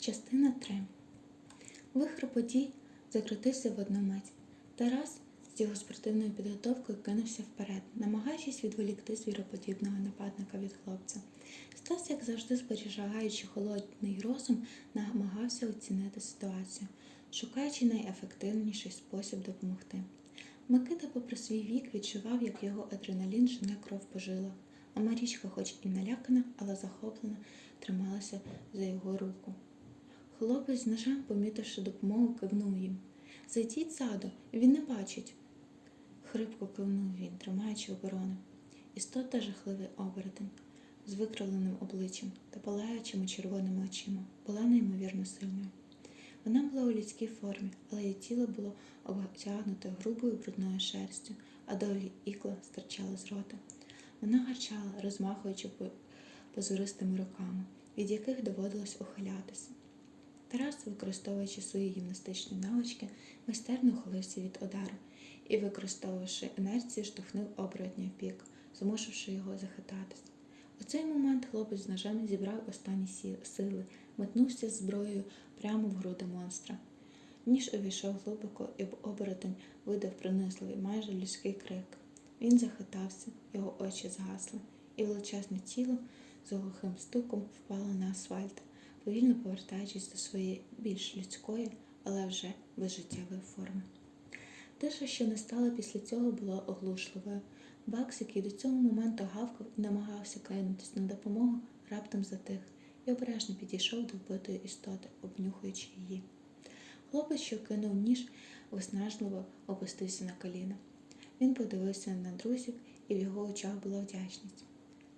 Частина 3. Вихор подій закрутився в одну. Тарас з його спортивною підготовкою кинувся вперед, намагаючись відволікти звіроподібного нападника від хлопця. Стас, як завжди, зберігаючи холодний розум, намагався оцінити ситуацію, шукаючи найефективніший спосіб допомогти. Микита, попри свій вік, відчував, як його адреналін жене кров по жилах, а Марічка, хоч і налякана, але захоплена, трималася за його руку. Хлопець з ножем, помітивши допомогу, кивнув їм. Зайдіть ззаду, він не бачить. Хрипко кивнув він, тримаючи оборону. Істота жахливий оборотень з викривленим обличчям та палаючими червоними очима, була неймовірно сильною. Вона була у людській формі, але її тіло було обтягнуте грубою брудною шерстю, а довгі ікла стирчали з рота. Вона гарчала, розмахуючи по- позористими руками, від яких доводилось ухилятися. Тарас, використовуючи свої гімнастичні навички, майстерно ухилився від удару і, використовувавши інерцію, штовхнув оборотня в бік, змусивши його захитатись. У цей момент хлопець з ножем зібрав останні сили, метнувся з зброєю прямо в груди монстра. Ніж увійшов глибоко, і оборотень видав пронизливий, майже людський крик. Він захитався, його очі згасли, і величезне тіло з глухим стуком впало на асфальт, повільно повертаючись до своєї більш людської, але вже безжиттєвої форми. Тиша, що настала після цього, була оглушливою. Бакс, який до цього моменту гавкав і намагався кинутись на допомогу, раптом затих і обережно підійшов до вбитої істоти, обнюхуючи її. Хлопець, що кинув ніж, виснажливо опустився на коліна. Він подивився на друзів, і в його очах була вдячність.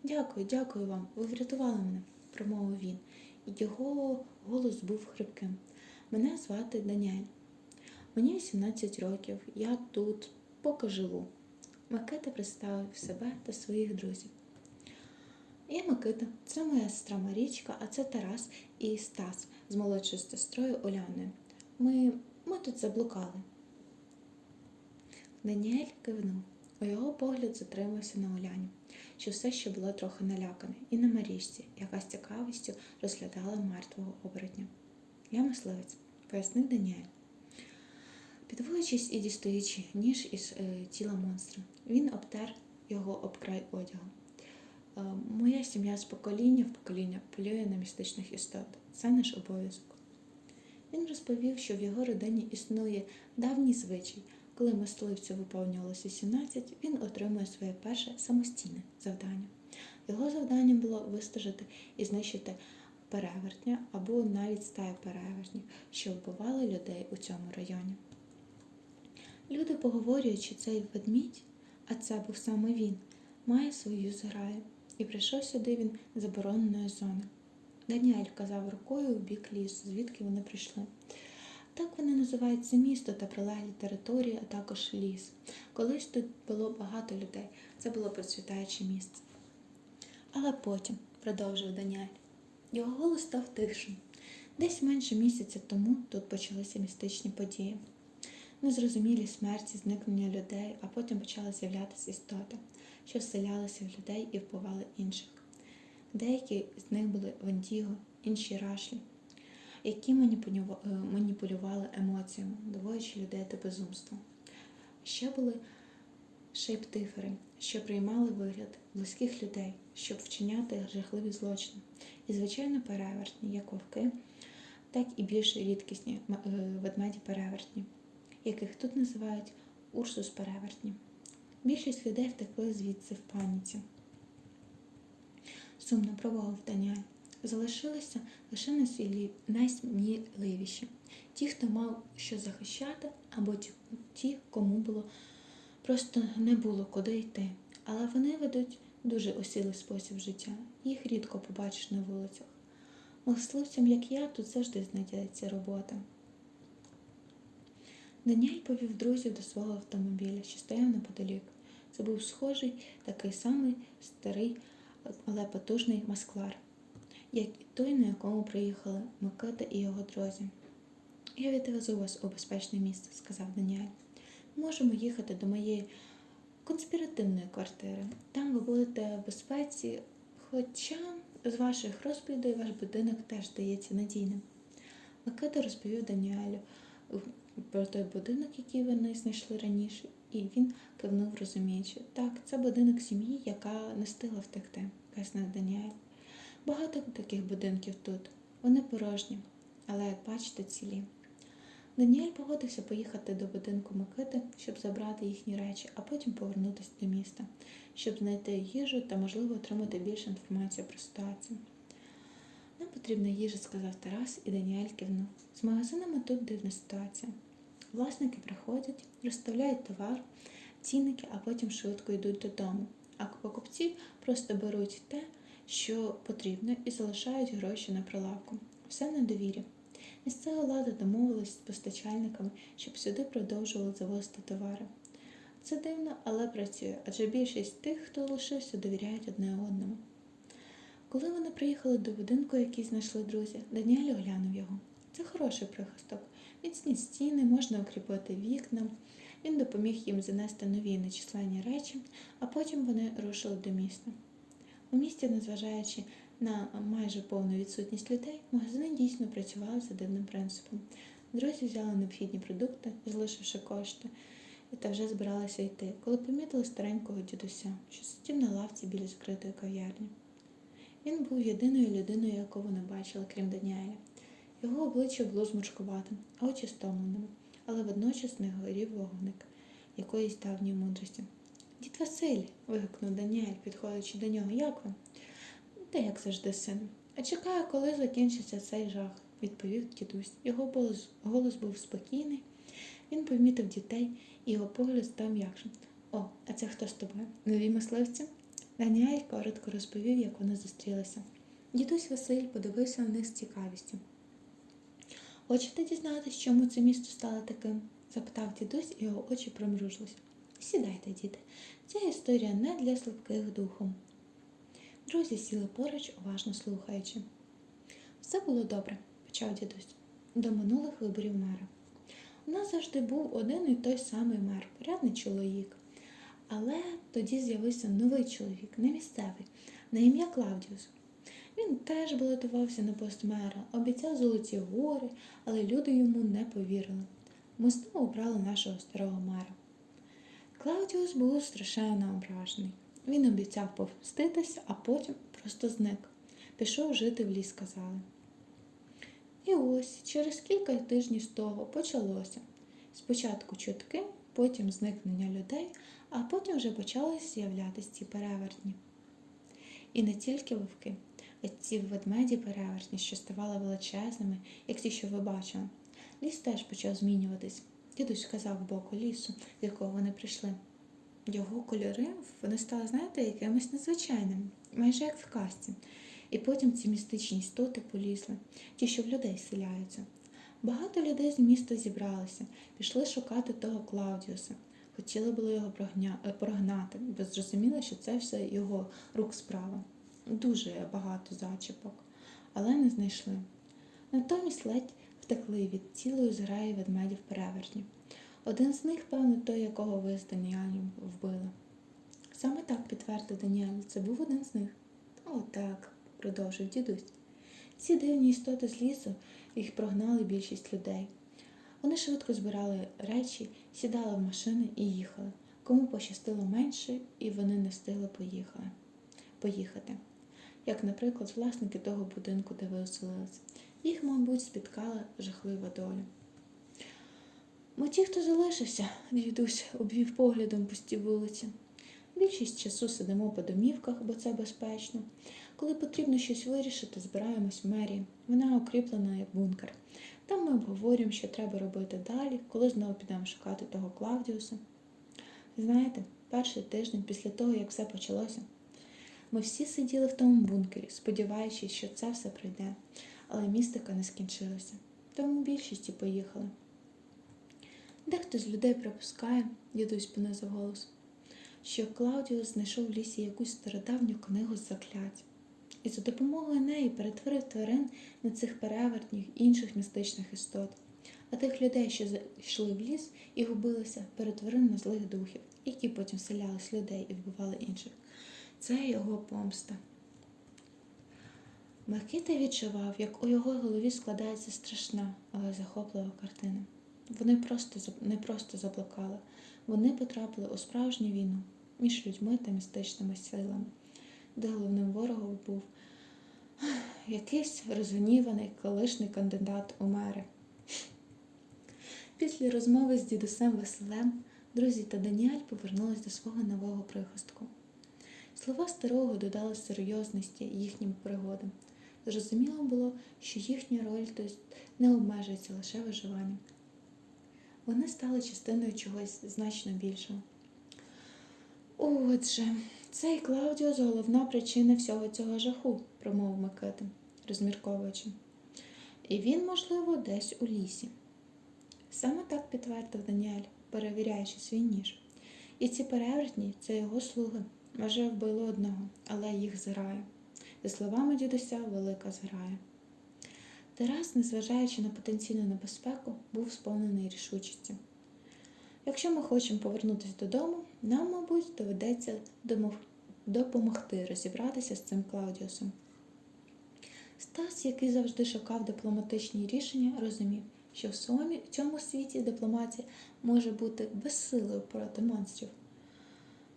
Дякую, дякую вам, ви врятували мене, промовив він, його голос був хрипким. Мене звати Даніель. Мені 18 років, я тут поки живу. Микита представив себе та своїх друзів. Я Микита, це моя сестра Марічка, а це Тарас і Стас з молодшою сестрою Оляною. Ми, ми тут заблукали. Даніель кивнув. У його погляд затримався на Оляні, що все ще була трохи налякана, і на Марічці, яка з цікавістю розглядала мертвого оборотня. Я мисливець, пояснив Даніель. Підводячись і дістаючи ніж із е, тіла монстра, він обтер його об край одягу. Е, Моя сім'я з покоління в покоління полює на містичних істот. Це наш обов'язок. Він розповів, що в його родині існує давній звичай. Коли мисливцю виповнювалося 17, він отримує своє перше самостійне завдання. Його завданням було вистежити і знищити перевертня або навіть стаю перевертнів, що вбивали людей у цьому районі. Люди поговорюють, що цей ведмідь, а це був саме він, має свою зграю, і прийшов сюди він з забороненої зони. Даніель вказав рукою в бік лісу, звідки вони прийшли. Так вони називають це місто та прилеглі території, а також ліс. Колись тут було багато людей, це було процвітаюче місце. Але потім, продовжив Даніель, його голос став тихшим. Десь менше місяця тому тут почалися містичні події. Незрозумілі смерті, зникнення людей, а потім почали з'являтися істоти, що вселялися в людей і вбивали інших. Деякі з них були вендіго, інші рашлі, які е, маніпулювали емоціями, доводячи людей до безумства. Ще були шейптифери, що приймали вигляд близьких людей, щоб вчиняти жахливі злочини. І, звичайно, перевертні, як вовки, так і більш рідкісні е, ведмеді перевертні, яких тут називають урсус перевертні. Більшість людей втекли звідси в паніці. Сумно промовив Даніель. Залишилися лише найсміливіші. Ті, хто мав що захищати, або ті, кому було просто не було куди йти. Але вони ведуть дуже осілий спосіб життя. Їх рідко побачиш на вулицях. Мисливцям, як я, тут завжди знайдеться робота. Даніель повів друзів до свого автомобіля, що стояв неподалік. Це був схожий, такий самий старий, але потужний масклар, як і той, на якому приїхали Микита і його друзі. Я відвезу вас у безпечне місце, сказав Даніель. Можемо їхати до моєї конспіративної квартири. Там ви будете в безпеці, хоча з ваших розповідей ваш будинок теж здається надійним. Микита розповів Даніелю про той будинок, який вони знайшли раніше, і він кивнув, розуміючи. Так, це будинок сім'ї, яка не встигла втекти, пояснив Даніель. Багато таких будинків тут. Вони порожні, але, як бачите, цілі. Даніель погодився поїхати до будинку Микити, щоб забрати їхні речі, а потім повернутися до міста, щоб знайти їжу та, можливо, отримати більше інформації про ситуацію. Нам потрібна їжа, сказав Тарас, і Даніель кивнув. З магазинами тут дивна ситуація. Власники приходять, розставляють товар, цінники, а потім швидко йдуть додому. А покупці просто беруть те, що потрібно, і залишають гроші на прилавку. Все на довірі. Місцева влада домовилась з постачальниками, щоб сюди продовжували завозити товари. Це дивно, але працює, адже більшість тих, хто лишився, довіряють одне одному. Коли вони приїхали до будинку, який знайшли друзі, Даніель оглянув його. Це хороший прихисток. Міцні стіни, можна укріпити вікна. Він допоміг їм занести нові нечисленні речі, а потім вони рушили до міста. У місті, незважаючи на майже повну відсутність людей, магазини дійсно працювали за дивним принципом. Друзі взяли необхідні продукти, залишивши кошти, та вже збиралися йти, коли помітили старенького дідуся, що сидів на лавці біля закритої кав'ярні. Він був єдиною людиною, яку вони бачили, крім Даніеля. Його обличчя було зморшкуватим, а очі стомленими, але водночас не горів вогник якоїсь давньої мудрості. Дід Василь. вигукнув Даніель, підходячи до нього. Як вам? Та як завжди, син. А чекаю, коли закінчиться цей жах, відповів дідусь. Його голос, голос був спокійний. Він помітив дітей, і його погляд став м'якшим. О, а це хто з тобою? Нові мисливці? Даніель коротко розповів, як вони зустрілися. Дідусь Василь подивився на них з цікавістю. Хочете дізнатися, чому це місто стало таким? запитав дідусь, і його очі промружились. Сідайте, діти, ця історія не для слабких духом. Друзі сіли поруч, уважно слухаючи. Все було добре, почав дідусь, до минулих виборів мера. У нас завжди був один і той самий мер, порядний чоловік. Але тоді з'явився новий чоловік, не місцевий, на ім'я Клавдіус. Він теж балотувався на пост мера, обіцяв золоті гори, але люди йому не повірили. Ми знову обрали нашого старого мера. Клаудіус був страшенно ображений. Він обіцяв повститися, а потім просто зник. Пішов жити в ліс, сказали. І ось через кілька тижнів з того почалося. Спочатку чутки, потім зникнення людей, а потім вже почали з'являтися ці перевертні. І не тільки вовки, а ці ведмеді перевертні, що ставали величезними, як ті, що ви бачили. Ліс теж почав змінюватись. Дідусь сказав боку лісу, з якого вони прийшли. Його кольори вони стали, знаєте, якимось незвичайними, майже як в казці. І потім ці містичні істоти полізли, ті, що в людей селяються. Багато людей з міста зібралися, пішли шукати того Клаудіуса. Хотіли було його прогнати, бо зрозуміли, що це все його рук справа. Дуже багато зачіпок, але не знайшли. Натомість ледь втекли від цілої зграї ведмедів перевертні. Один з них, певно, той, якого ви з Даніелем вбили. Саме так підтвердив Даніель, це був один з них. О, так, продовжив дідусь. Ці дивні істоти з лісу їх прогнали більшість людей. Вони швидко збирали речі, сідали в машини і їхали. Кому пощастило менше, і вони не встигли поїхали. поїхати. Як, наприклад, власники того будинку, де ви оселилися. Їх, мабуть, спіткала жахлива доля. Ми ті, хто залишився, дідусь обвів поглядом пусті вулиці. Більшість часу сидимо по домівках, бо це безпечно. Коли потрібно щось вирішити, збираємось в мерії. Вона укріплена як бункер. Там ми обговорюємо, що треба робити далі, коли знову підемо шукати того Клавдіуса. Знаєте, перший тиждень після того, як все почалося, ми всі сиділи в тому бункері, сподіваючись, що це все пройде, але містика не скінчилася. Тому більшість поїхали. Дехто з людей припускає, дідусь понизив голос, що Клаудіус знайшов в лісі якусь стародавню книгу з заклять, і за допомогою неї перетворив тварин на цих перевертніх інших містичних істот, а тих людей, що зайшли в ліс і губилися, перетворив на злих духів, які потім селялись людей і вбивали інших. Це його помста. Микита відчував, як у його голові складається страшна, але захоплива картина. Вони просто не просто заблукали, вони потрапили у справжню війну між людьми та містичними силами, де головним ворогом був якийсь розгніваний колишній кандидат у мери. Після розмови з дідусем Василем друзі та Даніель повернулись до свого нового прихистку. Слова старого додали серйозності їхнім пригодам. Зрозуміло було, що їхня роль тут не обмежується лише виживанням. Вони стали частиною чогось значно більшого. Отже, цей Клаудіус головна причина всього цього жаху, промовив Микита, розмірковуючи. І він, можливо, десь у лісі. Саме так підтвердив Даніель, перевіряючи свій ніж. І ці перевертні це його слуги. Може, вбили одного, але їх зграє. За словами дідуся, велика зграя. Тарас, незважаючи на потенційну небезпеку, був сповнений рішучості. Якщо ми хочемо повернутися додому, нам, мабуть, доведеться допомогти розібратися з цим Клаудіусом. Стас, який завжди шукав дипломатичні рішення, розумів, що в цьому світі дипломатія може бути безсилою проти монстрів.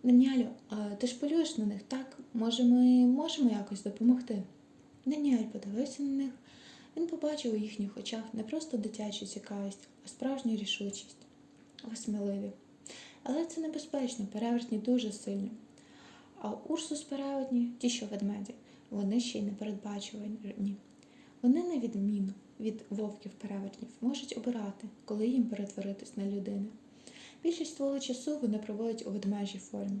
Даніелю, а ти ж полюєш на них, так? Може, ми можемо якось допомогти? Даніель подивився на них. Він побачив у їхніх очах не просто дитячу цікавість, а справжню рішучість. Ви. Але це небезпечно, перевертні дуже сильні. А Урсус перевертні, ті, що ведмеді, вони ще й непередбачувані. Вони, на відміну від вовків перевертнів, можуть обирати, коли їм перетворитись на людини. Більшість свого часу вони проводять у ведмежій формі.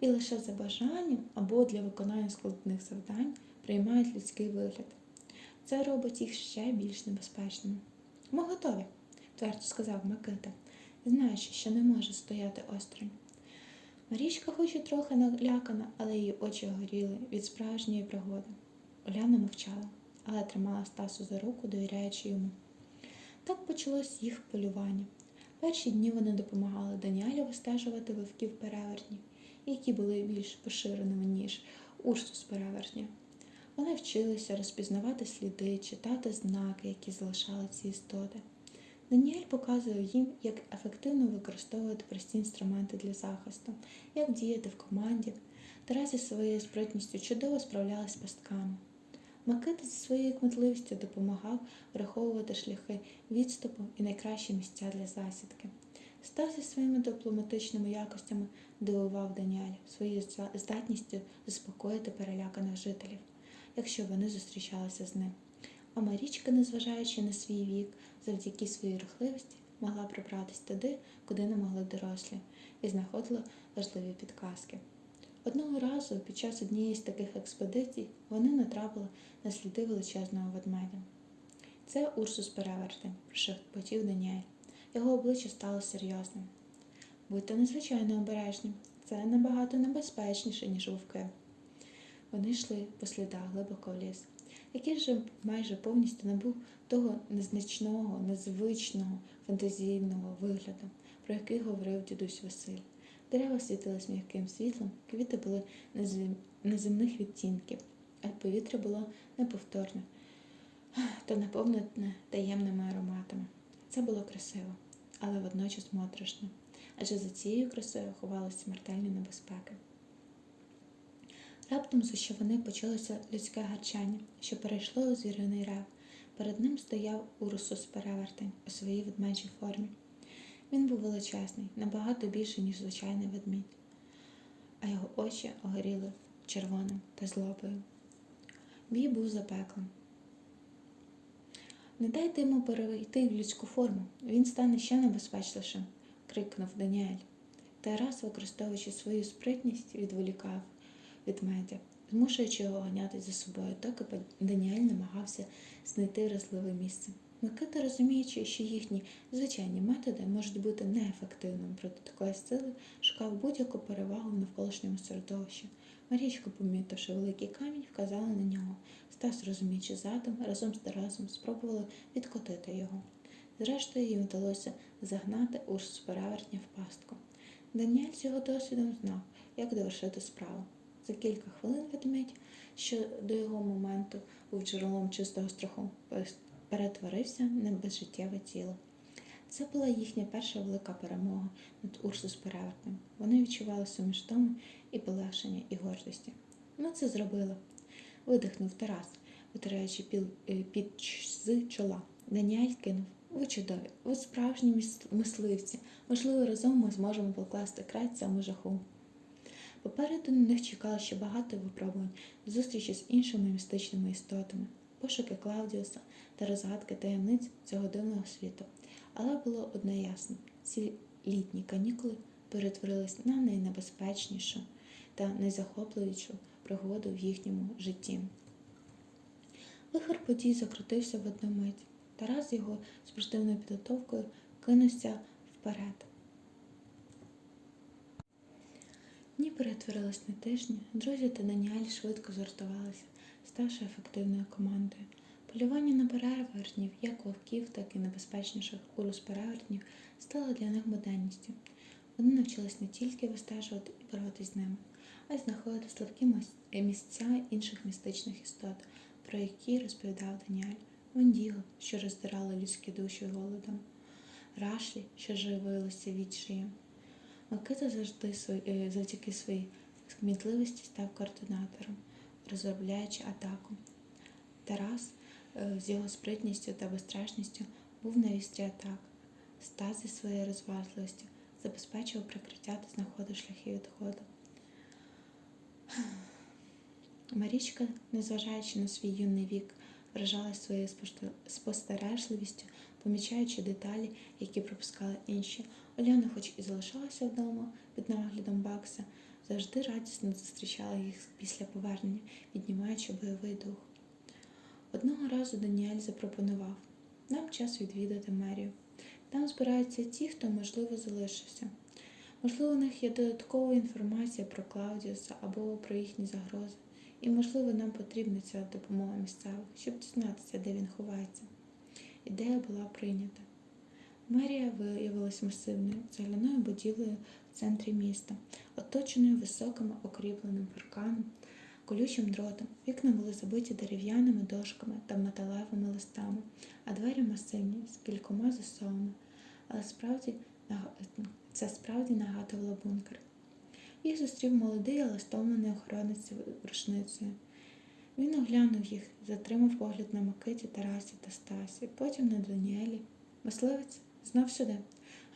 І лише за бажанням або для виконання складних завдань приймають людський вигляд. Це робить їх ще більш небезпечними. Ми готові, твердо сказав Микита, знаючи, що не може стояти осторонь. Марічка хоч і трохи налякана, але її очі горіли від справжньої пригоди. Оляна мовчала, але тримала Стасу за руку, довіряючи йому. Так почалось їх полювання. Перші дні вони допомагали Даніелю вистежувати вовків перевертнів, які були більш поширеними, ніж урсус перевертні. Вони вчилися розпізнавати сліди, читати знаки, які залишали ці істоти. Даніель показував їм, як ефективно використовувати прості інструменти для захисту, як діяти в команді. Тарас зі своєю спритністю чудово справлялась з пастками. Микита зі своєю кмітливістю допомагав враховувати шляхи відступу і найкращі місця для засідки. Стас зі своїми дипломатичними якостями дивував Даніеля своєю здатністю заспокоїти переляканих жителів, якщо вони зустрічалися з ним. А Марічка, незважаючи на свій вік, завдяки своїй рухливості, могла пробратись туди, куди не могли дорослі, і знаходила важливі підказки. Одного разу під час однієї з таких експедицій вони натрапили на сліди величезного ведмедя. Це Урсус Перевертень, прошепотів Даніель. Його обличчя стало серйозним. Будьте надзвичайно обережні. Це набагато небезпечніше, ніж вовки. Вони йшли по слідах глибоко в ліс, який вже майже повністю набув того незначного, незвичного, фантазійного вигляду, про який говорив дідусь Василь. Дерева світились м'яким світлом, квіти були незем- неземних відтінків, а повітря було неповторне та наповнене таємними ароматами. Це було красиво, але водночас моторошно, адже за цією красою ховалися смертельні небезпеки. Раптом з ущовини почалося людське гарчання, що перейшло у звіриний рев. Перед ним стояв Урсус перевертень у своїй ведмежій формі. Він був величезний, набагато більший, ніж звичайний ведмідь, а його очі огоріли червоним та злобою. Бій був запеклим. Не дайте йому перейти в людську форму, він стане ще небезпечнішим, крикнув Даніель. Тарас, використовуючи свою спритність, відволікав від медя, змушуючи його ганятись за собою, доки Даніель намагався знайти вразливе місце. Микита, розуміючи, що їхні звичайні методи можуть бути неефективними проти такої сили, шукав будь-яку перевагу в навколишньому середовищі. Марічка, помітивши великий камінь, вказала на нього. Стас, розуміючи задум, разом з Тарасом спробували відкотити його. Зрештою, їм вдалося загнати Урсус перевертня в пастку. Даніель з його досвідом знав, як довершити справу. За кілька хвилин ведмедь, що до його моменту був джерелом чистого страху, перетворився на безжиттєве тіло. Це була їхня перша велика перемога над Урсус Перевертнем. Вони відчували суміш тому і полегшення, і гордості. Ми це зробили, видихнув Тарас, витираючи е, під з чола. Даніель кинув. Ви чудові, ви справжні мисливці. Можливо, разом ми зможемо покласти край цьому жаху. Попереду на них чекало ще багато випробувань, зустрічі з іншими містичними істотами, пошуки Клаудіуса та розгадки таємниць цього дивного світу. Але було одне ясно: ці літні канікули перетворились на найнебезпечнішу та найзахопливішу пригоду в їхньому житті. Вихор подій закрутився в одну мить. Тарас з його спортивною підготовкою кинувся вперед. Дні перетворились на тижні, друзі та Даніель швидко згуртувалися, ставши ефективною командою. Полювання на перевертнів, як вовків, так і небезпечніших урус перевертнів, стало для них буденністю. Вони навчились не тільки вистежувати і боротись з ними, а й знаходити слабкі місця інших містичних істот, про які розповідав Даніель. Вендіго, що роздирали людські душі голодом, Рашлі, що живилися відчаєм. Микита завжди е, завдяки своїй кмітливості став координатором, розробляючи атаку. Тарас е, з його спритністю та безстрашністю був на вістрі атак. Стас зі своєю розважливістю забезпечував прикриття та знаходив шляхи відходу. Марічка, незважаючи на свій юний вік, вражала своєю спостережливістю, помічаючи деталі, які пропускали інші. Оляна, хоч і залишалася вдома під наглядом Бакса, завжди радісно зустрічала їх після повернення, піднімаючи бойовий дух. Одного разу Даніель запропонував нам час відвідати мерію. Там збираються ті, хто, можливо, залишився. Можливо, у них є додаткова інформація про Клаудіуса або про їхні загрози. І, можливо, нам потрібна ця допомога місцевих, щоб дізнатися, де він ховається. Ідея була прийнята. Мерія виявилась масивною цегляною будівлею центрі міста, оточеною високим окріпленим парканом, колючим дротом. Вікна були забиті дерев'яними дошками та металевими листами, а двері масивні з кількома засовами. Але справді це справді нагадувало бункер. Їх зустрів молодий, але стомлений охоронець рушницею. Він оглянув їх, затримав погляд на Микиті, Тарасі та Стасі, потім на Даніелі. Мисливець знов сюди.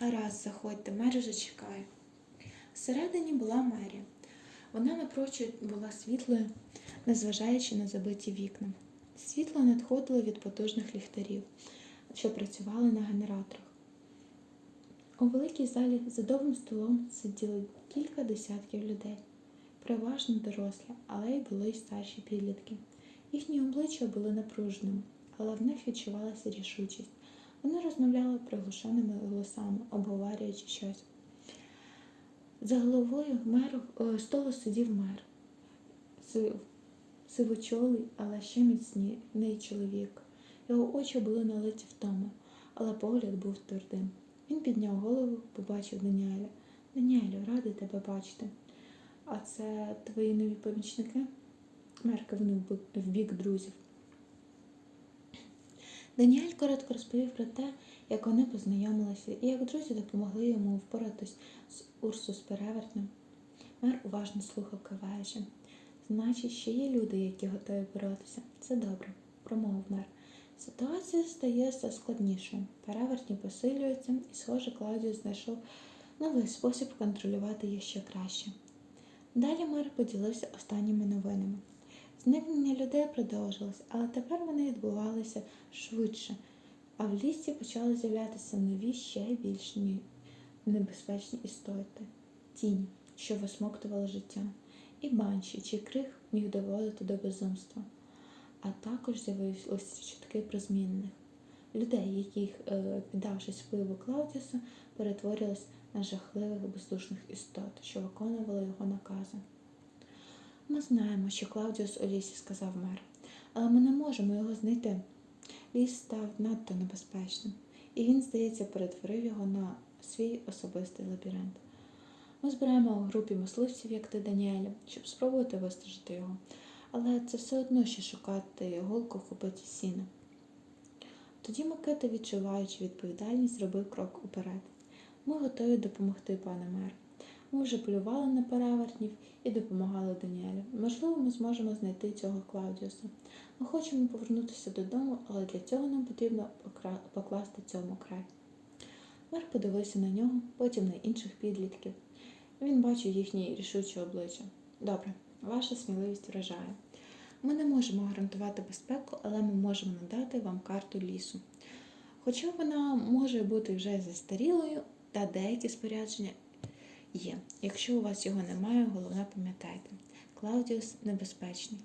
Гаразд, заходьте, Мері вже чекає. Всередині була Мері. Вона напрочуд була світлою, незважаючи на забиті вікна. Світло надходило від потужних ліхтарів, що працювали на генераторах. У великій залі за довгим столом сиділи кілька десятків людей, переважно дорослі, але й були й старші підлітки. Їхні обличчя були напруженими, але в них відчувалася рішучість. Вони розмовляли приглушеними голосами, обговорюючи щось. За головою меру е, столу сидів мер, Си- сивочолий, але ще міцний чоловік. Його очі були налиті втоми, але погляд був твердим. Він підняв голову, побачив Даніеля. Даніелю, радий тебе бачити. А це твої нові помічники? Мер кивнув в бік друзів. Даніель коротко розповів про те, як вони познайомилися і як друзі допомогли йому впоратись з Урсус Перевертнем. Мер уважно слухав киваючи. Значить, ще є люди, які готові боротися. Це добре, промовив мер. Ситуація стає все складнішою. Перевертні посилюються, і, схоже, Клаудіус знайшов новий спосіб контролювати їх ще краще. Далі мер поділився останніми новинами. Зникнення людей продовжилось, але тепер вони відбувалися швидше, а в лісі почали з'являтися нові ще більш небезпечні істоти, тіні, що висмоктували життя, і банші, чий крик міг доводити до безумства. А також з'явилися чутки про змінних людей, яких, е, піддавшись впливу Клаудіуса, перетворились на жахливих бездушних істот, що виконували його накази. Ми знаємо, що Клаудіус у лісі сказав мер, але ми не можемо його знайти. Ліс став надто небезпечним, і він, здається, перетворив його на свій особистий лабіринт. Ми збираємо у групі мисливців, як ти Даніеля, щоб спробувати вистежити його. Але це все одно ще шукати голку в копиці сіна. Тоді Микита, відчуваючи відповідальність, зробив крок уперед. Ми готові допомогти, пане мер. Ми вже полювали на перевертнів і допомагали Даніелю. Можливо, ми зможемо знайти цього Клаудіуса. Ми хочемо повернутися додому, але для цього нам потрібно покласти цьому край. Мер подивився на нього, потім на інших підлітків. Він бачив їхні рішучі обличчя. Добре, ваша сміливість вражає. Ми не можемо гарантувати безпеку, але ми можемо надати вам карту лісу. Хоча вона може бути вже застарілою, та деякі спорядження є. Якщо у вас його немає, головне пам'ятайте, Клаудіус небезпечний.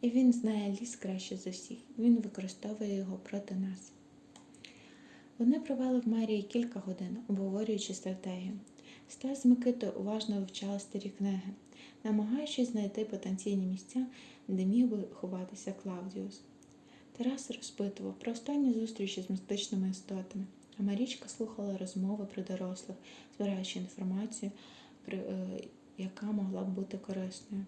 І він знає ліс краще за всіх. Він використовує його проти нас. Вони провели в мерії кілька годин, обговорюючи стратегію. Стас з Микитою уважно вивчали старі книги, намагаючись знайти потенційні місця, де міг би ховатися Клаудіус. Тарас розпитував про останні зустрічі з містичними істотами, а Марічка слухала розмови про дорослих, збираючи інформацію, е, яка могла б бути корисною.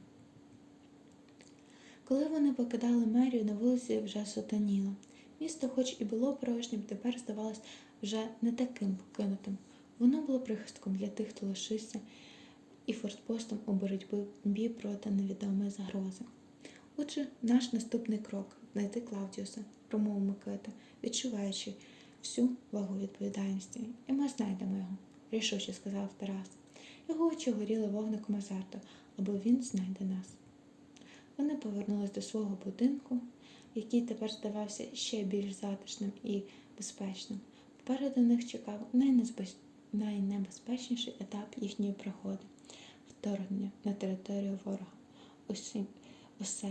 Коли вони покидали мерію, на вулиці вже сутеніло. Місто, хоч і було порожнім, тепер здавалось вже не таким покинутим. Воно було прихистком для тих, хто лишився, і фортпостом у боротьбі проти невідомої загрози. Отже, наш наступний крок знайти Клавдіуса, промовив Микита, відчуваючи всю вагу відповідальності. І ми знайдемо його, рішуче сказав Тарас. Його очі горіли вогником азарту, або він знайде нас. Вони повернулись до свого будинку, який тепер здавався ще більш затишним і безпечним. Попереду них чекав найнебезпечніший етап їхньої пригоди вторгнення на територію ворога. Усі, усе